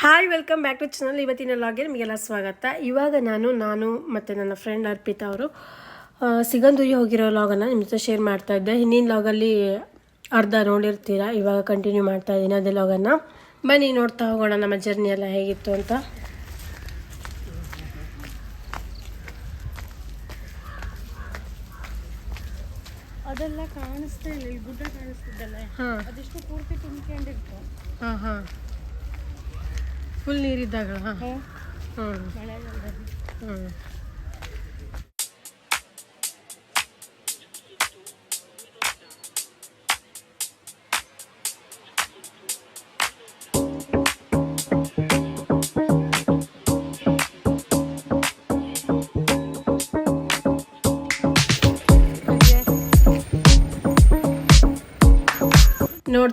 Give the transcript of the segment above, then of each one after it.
Hi welcome back to channel ಇವತ್ತಿನ ಲಾಗೆ ನಿಮಗೆಲ್ಲ ಸ್ವಾಗತ. ಇವಾಗ ನಾನು ನಾನು ಮತ್ತು ನನ್ನ ಫ್ರೆಂಡ್ ಅರ್ಪಿತಾ ಅವರು ಸಿಗಂದೂರಿ ಹೋಗಿರೋ ಲಾಗನ್ನು ನಿಮ್ಮ ಜೊತೆ ಶೇರ್ ಮಾಡ್ತಾ ಇದ್ದೆ. ಹಿಂದಿನ ಲಾಗಲ್ಲಿ ಅರ್ಧ ನೋಡಿರ್ತೀರ ಇವಾಗ ಕಂಟಿನ್ಯೂ ಮಾಡ್ತಾ ಇದ್ದೀನಿ ಅದೇ ಲಾಗನ್ನು ಬನ್ನಿ ನೋಡ್ತಾ ಹೋಗೋಣ ನಮ್ಮ ಜರ್ನಿ ಎಲ್ಲ ಹೇಗಿತ್ತು ಅಂತ. ಅದೆಲ್ಲ ಕಾಣಿಸ್ತಾ ಇಲ್ಲ ಗುಡ್ಡ ಕಾಣಿಸ್ತಿದ್ದಲ್ಲ? ಹಾಂ. ಅದೆಷ್ಟು ಪೂರ್ತಿ ತುಂಬಿಕೊಂಡಿತ್ತು. ಹಾಂ ಹಾಂ. ಫುಲ್ ನೀರಿದ್ದಾಗ ಹಾಂ. ಹ್ಞೂ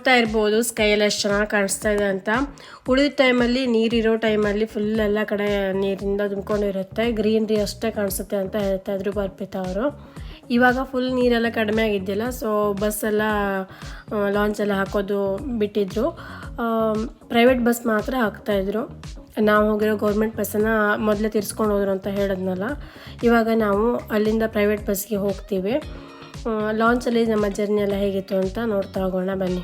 ನೋಡ್ತಾ ಇರ್ಬೋದು ಸ್ಕೈ ಎಲ್ಲ ಎಷ್ಟು ಚೆನ್ನಾಗಿ ಕಾಣಿಸ್ತಾ ಇದೆ ಅಂತ. ಉಳಿದ ಟೈಮಲ್ಲಿ ನೀರಿರೋ ಟೈಮಲ್ಲಿ ಫುಲ್ ಎಲ್ಲ ಕಡೆ ನೀರಿಂದ ತುಂಬ್ಕೊಂಡಿರುತ್ತೆ. ಗ್ರೀನ್ರಿ ಅಷ್ಟೇ ಕಾಣಿಸುತ್ತೆ ಅಂತ ಹೇಳ್ತಾ ಇದ್ರು ಬರ್ಪಿತಾ ಅವರು. ಇವಾಗ ಫುಲ್ ನೀರೆಲ್ಲ ಕಡಿಮೆ ಆಗಿದ್ದಿಲ್ಲ ಸೊ ಬಸ್ಸೆಲ್ಲ ಲಾಂಚ್ ಎಲ್ಲ ಹಾಕೋದು ಬಿಟ್ಟಿದ್ರು. ಪ್ರೈವೇಟ್ ಬಸ್ ಮಾತ್ರ ಹಾಕ್ತಾಯಿದ್ರು ನಾವು ಹೋಗಿರೋ ಗೌರ್ಮೆಂಟ್ ಬಸ್ಸನ್ನು ಮೊದಲೇ ತಿರ್ಸ್ಕೊಂಡು ಹೋದ್ರು ಅಂತ ಹೇಳಿದ್ನಲ್ಲ. ಇವಾಗ ನಾವು ಅಲ್ಲಿಂದ ಪ್ರೈವೇಟ್ ಬಸ್ಗೆ ಹೋಗ್ತೀವಿ. ಲಾಂಚಲ್ಲಿ ನಮ್ಮ ಜರ್ನಿ ಎಲ್ಲ ಹೇಗಿತ್ತು ಅಂತ ನೋಡ್ತಾ ಹೋಗೋಣ, ಬನ್ನಿ.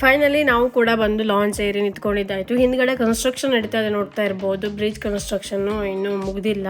ಫೈನಲಿ ನಾವು ಕೂಡ ಬಂದು ಲಾಂಚ್ ಏರಿ ನಿಂತ್ಕೊಂಡಿದ್ದಾಯಿತು. ಹಿಂದ್ಗಡೆ ಕನ್ಸ್ಟ್ರಕ್ಷನ್ ನಡೀತಾ ಇದೆ ನೋಡ್ತಾ ಇರ್ಬೋದು. ಬ್ರಿಡ್ಜ್ ಕನ್ಸ್ಟ್ರಕ್ಷನ್ನು ಇನ್ನೂ ಮುಗ್ದಿಲ್ಲ.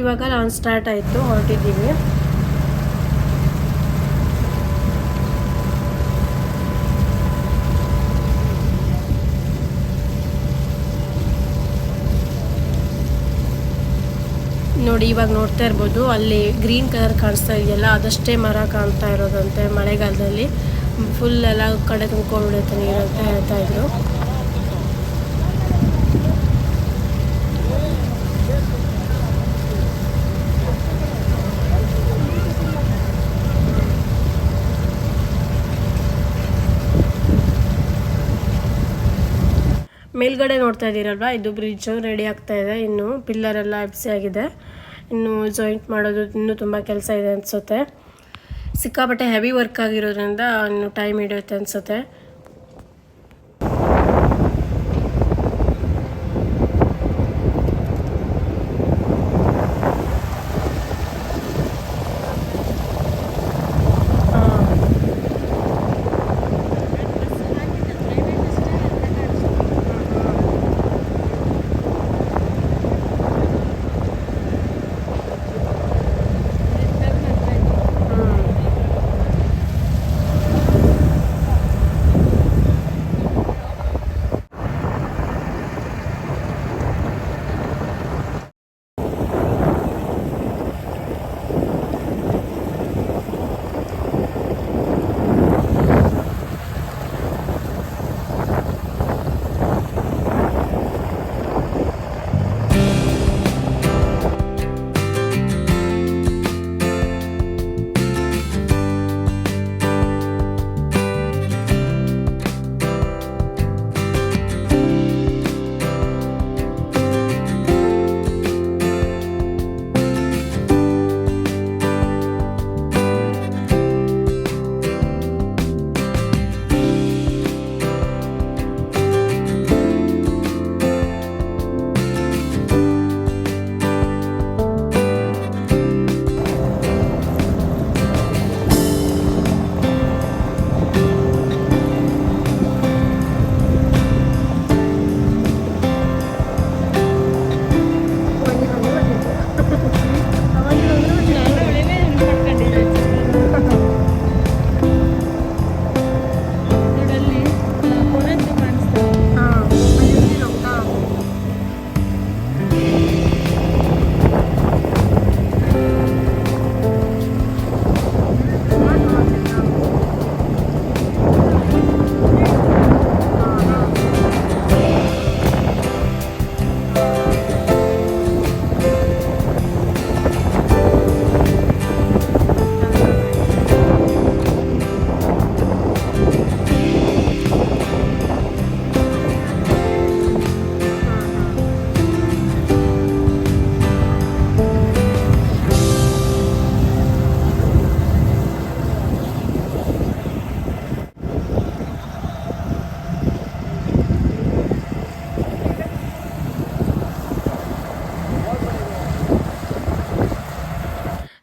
ಇವಾಗ ನಾನು ಸ್ಟಾರ್ಟ್ ಆಯಿತು ಹೊರಟಿದ್ದೀವಿ ನೋಡಿ, ಇವಾಗ ನೋಡ್ತಾ ಇರ್ಬೋದು, ಅಲ್ಲಿ ಗ್ರೀನ್ ಕಲರ್ ಕಾಣಿಸ್ತಾ ಇದೆಯಲ್ಲ, ಅದಷ್ಟೇ ಮರ ಕಾಣ್ತಾ ಇರೋದಂತೆ ಮಳೆಗಾಲದಲ್ಲಿ. ಫುಲ್ ಎಲ್ಲ ಕಡೆ ತುಂಬ್ಕೊಂಡ್ಬಿಡುತ್ತೆ ನೀರು ಅಂತ ಹೇಳ್ತಾ ಇದ್ರು. ಮೇಲ್ಗಡೆ ನೋಡ್ತಾ ಇದ್ದೀರಲ್ವಾ ಇದು ಬ್ರಿಡ್ಜು ರೆಡಿ ಆಗ್ತಾ ಇದೆ. ಇನ್ನು ಪಿಲ್ಲರ್ ಎಲ್ಲ ಎಬ್ಸಿ ಆಗಿದೆ. ಇನ್ನು ಜಾಯಿಂಟ್ ಮಾಡೋದು ಇನ್ನೂ ತುಂಬ ಕೆಲಸ ಇದೆ ಅನಿಸುತ್ತೆ. ಸಿಕ್ಕಾಪಟ್ಟೆ ಹೆವಿ ವರ್ಕ್ ಆಗಿರೋದ್ರಿಂದ ಇನ್ನು ಟೈಮ್ ಹಿಡಿಯುತ್ತೆ ಅನಿಸುತ್ತೆ.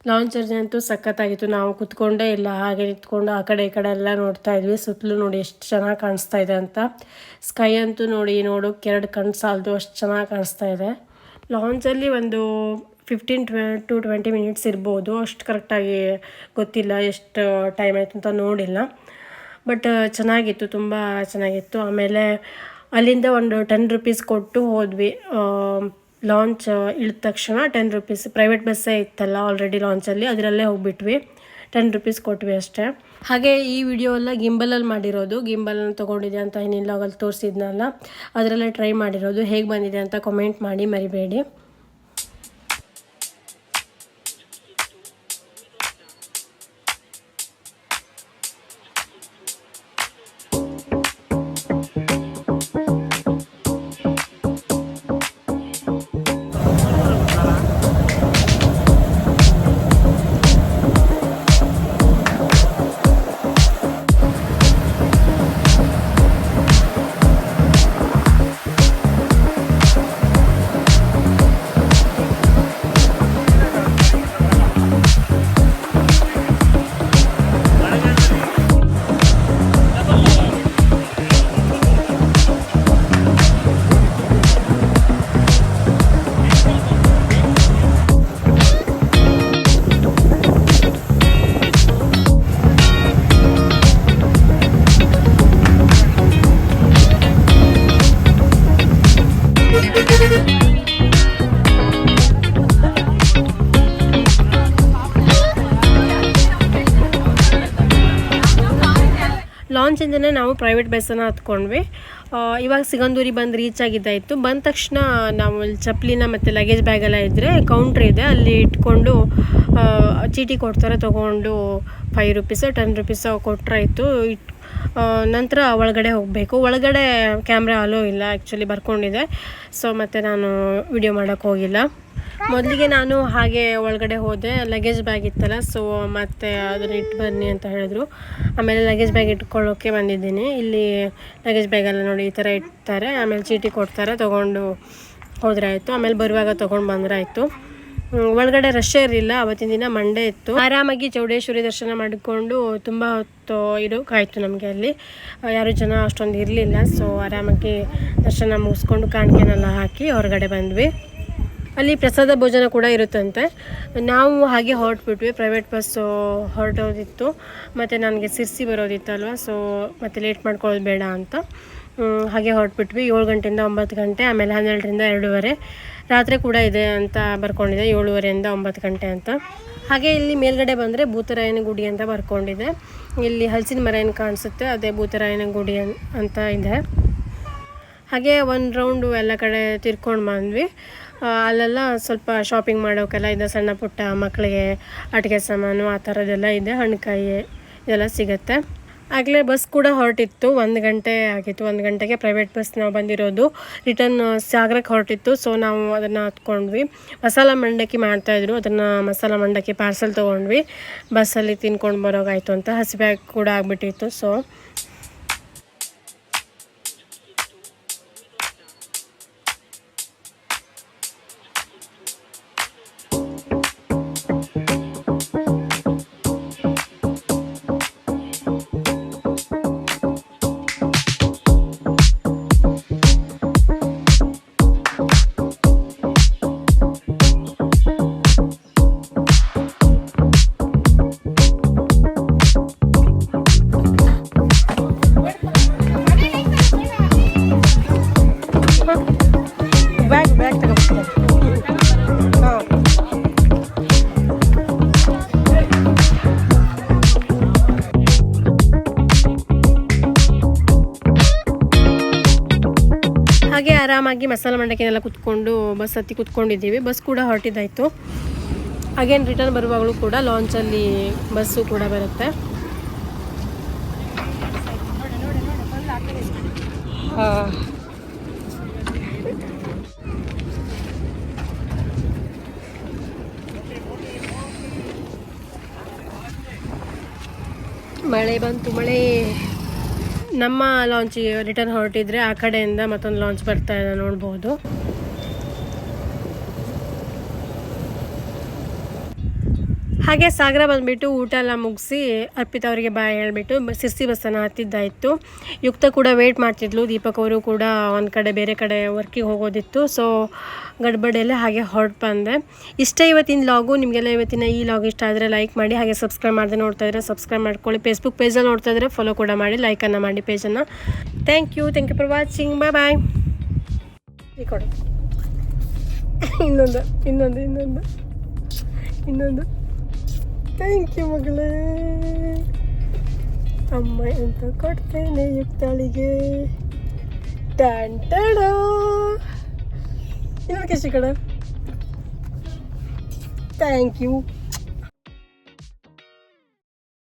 ಲಾಂಚ್ ಜರ್ನಿ ಅಂತೂ ಸಖತ್ತಾಗಿತ್ತು. ನಾವು ಕುತ್ಕೊಂಡೇ ಇಲ್ಲ, ಹಾಗೆ ನಿಂತ್ಕೊಂಡು ಆ ಕಡೆ, ಈ ಕಡೆ ಎಲ್ಲ ನೋಡ್ತಾ ಇದ್ವಿ. ಸುತ್ತಲೂ ನೋಡಿ ಎಷ್ಟು ಚೆನ್ನಾಗಿ ಕಾಣಿಸ್ತಾ ಇದೆ ಅಂತ. ಸ್ಕೈ ಅಂತೂ ನೋಡಿ ನೋಡೋಕೆ ಎರಡು ಕಣ್ಣು ಸಾಲದು ಅಷ್ಟು ಚೆನ್ನಾಗಿ ಕಾಣಿಸ್ತಾ ಇದೆ. ಲಾಂಚಲ್ಲಿ ಒಂದು ಫಿಫ್ಟೀನ್ ಟ್ವೆ ಟು ಟ್ವೆಂಟಿ ಮಿನಿಟ್ಸ್ ಇರ್ಬೋದು. ಅಷ್ಟು ಕರೆಕ್ಟಾಗಿ ಗೊತ್ತಿಲ್ಲ, ಎಷ್ಟು ಟೈಮ್ ಆಯಿತು ಅಂತ ನೋಡಿಲ್ಲ. ಬಟ್ ಚೆನ್ನಾಗಿತ್ತು, ತುಂಬ ಚೆನ್ನಾಗಿತ್ತು. ಆಮೇಲೆ ಅಲ್ಲಿಂದ ಒಂದು ಟೆನ್ ರುಪೀಸ್ ಕೊಟ್ಟು ಹೋದ್ವಿ. ಲಾಂಚ್ ಇಳಿದ ತಕ್ಷಣ ಟೆನ್ ರುಪೀಸ್ ಪ್ರೈವೇಟ್ ಬಸ್ಸೇ ಇತ್ತಲ್ಲ ಆಲ್ರೆಡಿ ಲಾಂಚಲ್ಲಿ ಅದರಲ್ಲೇ ಹೋಗ್ಬಿಟ್ವಿ. ಟೆನ್ ರುಪೀಸ್ ಕೊಟ್ವಿ ಅಷ್ಟೇ. ಹಾಗೆ ಈ ವಿಡಿಯೋ ಎಲ್ಲ ಗಿಂಬಲಲ್ಲಿ ಮಾಡಿರೋದು. ಗಿಂಬಲನ್ನು ತೊಗೊಂಡಿದೆ ಅಂತ ಏನಿಲ್ಲ ಅಲ್ಲಿ ತೋರಿಸಿದ್ನಲ್ಲ. ಅದರಲ್ಲೇ ಟ್ರೈ ಮಾಡಿರೋದು. ಹೇಗೆ ಬಂದಿದೆ ಅಂತ ಕಮೆಂಟ್ ಮಾಡಿ, ಮರಿಬೇಡಿ. ಲಾಂಚಿಂದನೇ ನಾವು ಪ್ರೈವೇಟ್ ಬಸ್ಸನ್ನು ಹತ್ಕೊಂಡ್ವಿ. ಇವಾಗ ಸಿಗಂದೂರಿ ಬಂದು ರೀಚ್ ಆಗಿದ್ದಾಯಿತು. ಬಂದ ತಕ್ಷಣ ನಾವು ಅಲ್ಲಿ ಚಪ್ಪಲಿನ ಮತ್ತು ಲಗೇಜ್ ಬ್ಯಾಗೆಲ್ಲ ಇದ್ದರೆ ಕೌಂಟ್ರ್ ಇದೆ. ಅಲ್ಲಿ ಇಟ್ಕೊಂಡು ಚೀಟಿ ಕೊಡ್ತಾರೆ, ತೊಗೊಂಡು ಫೈವ್ ರುಪೀಸು ಟೆನ್ ರುಪೀಸು ಕೊಟ್ಟರಾಯಿತು ಇಟ್ ನಂತರ ಒಳಗಡೆ ಹೋಗಬೇಕು. ಒಳಗಡೆ ಕ್ಯಾಮ್ರಾ ಅಲೋ ಇಲ್ಲ ಆ್ಯಕ್ಚುಲಿ ಬರ್ಕೊಂಡಿದೆ. ಸೊ ಮತ್ತು ನಾನು ವಿಡಿಯೋ ಮಾಡೋಕ್ಕೆ ಹೋಗಿಲ್ಲ. ಮೊದಲಿಗೆ ನಾನು ಹಾಗೆ ಒಳಗಡೆ ಹೋದೆ ಲಗೇಜ್ ಬ್ಯಾಗ್ ಇತ್ತಲ್ಲ ಸೊ ಮತ್ತೆ ಅದನ್ನ ಇಟ್ಟು ಬನ್ನಿ ಅಂತ ಹೇಳಿದ್ರು. ಆಮೇಲೆ ಲಗೇಜ್ ಬ್ಯಾಗ್ ಇಟ್ಕೊಳ್ಳೋಕೆ ಬಂದಿದ್ದೀನಿ. ಇಲ್ಲಿ ಲಗೇಜ್ ಬ್ಯಾಗೆಲ್ಲ ನೋಡಿ ಈ ಥರ ಇಡ್ತಾರೆ ಆಮೇಲೆ ಚೀಟಿ ಕೊಡ್ತಾರೆ ತೊಗೊಂಡು ಹೋದ್ರೆ ಆಯಿತು. ಆಮೇಲೆ ಬರುವಾಗ ತೊಗೊಂಡು ಬಂದ್ರೆ ಆಯಿತು ಹ್ಮ್, ಒಳಗಡೆ ರಶ್ ಇರಲಿಲ್ಲ ಅವತ್ತಿನ ದಿನ ಮಂಡೇ ಇತ್ತು. ಆರಾಮಾಗಿ ಚೌಡೇಶ್ವರಿ ದರ್ಶನ ಮಾಡಿಕೊಂಡು ತುಂಬ ಹೊತ್ತು ಇರೋಕ್ಕಾಯ್ತು ನಮಗೆ ಅಲ್ಲಿ. ಯಾರು ಜನ ಅಷ್ಟೊಂದು ಇರಲಿಲ್ಲ ಸೊ ಆರಾಮಾಗಿ ದರ್ಶನ ಮುಗಿಸ್ಕೊಂಡು ಕಾಣಿಕೆನೆಲ್ಲ ಹಾಕಿ ಹೊರಗಡೆ ಬಂದ್ವಿ. ಅಲ್ಲಿ ಪ್ರಸಾದ ಭೋಜನ ಕೂಡ ಇರುತ್ತಂತೆ. ನಾವು ಹಾಗೆ ಹೊರಟ್ಬಿಟ್ವಿ. ಪ್ರೈವೇಟ್ ಬಸ್ಸು ಹೊರಟೋದಿತ್ತು. ಮತ್ತು ನನಗೆ ಸಿರ್ಸಿ ಬರೋದಿತ್ತಲ್ವ ಸೊ ಮತ್ತು ಲೇಟ್ ಮಾಡ್ಕೊಳ್ಳೋದು ಬೇಡ ಅಂತ. ಹಾಗೆ ಹೊರಟ್ಬಿಟ್ವಿ. ಏಳು ಗಂಟೆಯಿಂದ ಒಂಬತ್ತು ಗಂಟೆ, ಆಮೇಲೆ ಹನ್ನೆರಡರಿಂದ ಎರಡೂವರೆ. ರಾತ್ರಿ ಕೂಡ ಇದೆ ಅಂತ ಬರ್ಕೊಂಡಿದೆ, ಏಳುವರೆಯಿಂದ ಒಂಬತ್ತು ಗಂಟೆ ಅಂತ. ಹಾಗೆ ಇಲ್ಲಿ ಮೇಲ್ಗಡೆ ಬಂದರೆ ಭೂತರಾಯನ ಗುಡಿ ಅಂತ ಬರ್ಕೊಂಡಿದೆ. ಇಲ್ಲಿ ಹಲಸಿನ ಮರ ಏನು ಕಾಣಿಸುತ್ತೆ, ಅದೇ ಭೂತರಾಯನ ಗುಡಿ ಅಂತ ಇದೆ. ಹಾಗೆ ಒಂದು ರೌಂಡು ಎಲ್ಲ ಕಡೆ ತಿರ್ಕೊಂಡು ಬಂದ್ವಿ. ಅಲ್ಲೆಲ್ಲ ಸ್ವಲ್ಪ ಶಾಪಿಂಗ್ ಮಾಡೋಕ್ಕೆಲ್ಲ ಇದೆ. ಸಣ್ಣ ಪುಟ್ಟ ಮಕ್ಕಳಿಗೆ ಆಟಿಕೆ ಸಾಮಾನು ಆ ಥರದ್ದೆಲ್ಲ ಇದೆ. ಹಣ್ಣುಕಾಯಿ ಇದೆಲ್ಲ ಸಿಗುತ್ತೆ. ಆಗಲೇ ಬಸ್ ಕೂಡ ಹೊರಟಿತ್ತು. ಒಂದು ಗಂಟೆ ಆಗಿತ್ತು. ಒಂದು ಗಂಟೆಗೆ ಪ್ರೈವೇಟ್ ಬಸ್ ನಾವು ಬಂದಿರೋದು. ರಿಟರ್ನ್ ಸಾಗರಕ್ಕೆ ಹೊರಟಿತ್ತು. ಸೊ ನಾವು ಅದನ್ನು ಹತ್ಕೊಂಡ್ವಿ. ಮಸಾಲ ಮಂಡಕ್ಕಿ ಮಾಡ್ತಾಯಿದ್ರು ಅದನ್ನು ಮಸಾಲ ಮಂಡಕ್ಕಿ ಪಾರ್ಸಲ್ ತೊಗೊಂಡ್ವಿ. ಬಸ್ಸಲ್ಲಿ ತಿನ್ಕೊಂಡು ಬರೋಗಾಯಿತು ಅಂತ. ಹಸಿವೆ ಕೂಡ ಆಗಿಬಿಟ್ಟಿತ್ತು. ಸೊ ಆರಾಮಾಗಿ ಮಸಾಲ ಮಂಡಕ್ಕಿನೆಲ್ಲ ಕುತ್ಕೊಂಡು ಬಸ್ ಹತ್ತಿ ಕುತ್ಕೊಂಡಿದ್ದೀವಿ. ಬಸ್ ಕೂಡ ಹೊರಟಿದ್ದಾಯಿತು. ಅಗೇನ್ ರಿಟರ್ನ್ ಬರುವಾಗಲೂ ಕೂಡ ಲಾಂಚಲ್ಲಿ ಬಸ್ಸು ಕೂಡ ಬರುತ್ತೆ. ಮಳೆ ಬಂತು ಮಳೆ. ನಮ್ಮ ಲಾಂಚ್ ರಿಟರ್ನ್ ಹೊರಟಿದ್ರೆ ಆ ಕಡೆಯಿಂದ ಮತ್ತೊಂದು ಲಾಂಚ್ ಬರ್ತಾ ಇದೆ ನೋಡ್ಬೋದು. ಹಾಗೆ ಸಾಗರ ಬಂದುಬಿಟ್ಟು ಊಟ ಎಲ್ಲ ಮುಗಿಸಿ ಅರ್ಪಿತ ಅವರಿಗೆ ಬಾಯ್ ಹೇಳಿಬಿಟ್ಟು ಸಿರ್ಸಿ ಬಸ್ಸನ್ನು ಹತ್ತಿದ್ದಾಯಿತು ಯುಕ್ತ ಕೂಡ ವೇಟ್ ಮಾಡ್ತಿದ್ಲು. ದೀಪಕ್ ಅವರು ಕೂಡ ಒಂದು ಕಡೆ ಬೇರೆ ಕಡೆ ವರ್ಕಿಗೆ ಹೋಗೋದಿತ್ತು. ಸೊ ಗಡ್ಬಡೆಯಲ್ಲೇ ಹಾಗೆ ಹೊರಟು ಬಂದೆ. ಇಷ್ಟೇ ಇವತ್ತಿನ ಲಾಗು ನಿಮಗೆಲ್ಲ ಇವತ್ತಿನ ಈ ಲಾಗ್ ಇಷ್ಟ ಆದರೆ ಲೈಕ್ ಮಾಡಿ, ಹಾಗೆ ಸಬ್ಸ್ಕ್ರೈಬ್ ಮಾಡಿದೆ ನೋಡ್ತಾ ಇದ್ರೆ ಸಬ್ಸ್ಕ್ರೈಬ್ ಮಾಡ್ಕೊಳ್ಳಿ. ಫೇಸ್ಬುಕ್ ಪೇಜಲ್ಲಿ ನೋಡ್ತಾ ಇದ್ರೆ ಫಾಲೋ ಕೂಡ ಮಾಡಿ ಲೈಕನ್ನು ಮಾಡಿ ಪೇಜನ್ನು thank you thank you for watching bye bye ಕೊಡು. ಇನ್ನೊಂದು ಇನ್ನೊಂದು ಇನ್ನೊಂದು ಇನ್ನೊಂದು. ಥ್ಯಾಂಕ್ ಯು ಮಗಳೇ ಅಮ್ಮ ಅಂತ ಕೊಡ್ತೇನೆ ಯುಕ್ತಾಳಿಗೆ ಟ್ಯಾನ್ ಟ್ಯಾಡ ಇನ್ನೊಂದು ಕಷ್ಟ ಕಡ ಥ್ಯಾಂಕ್ ಯು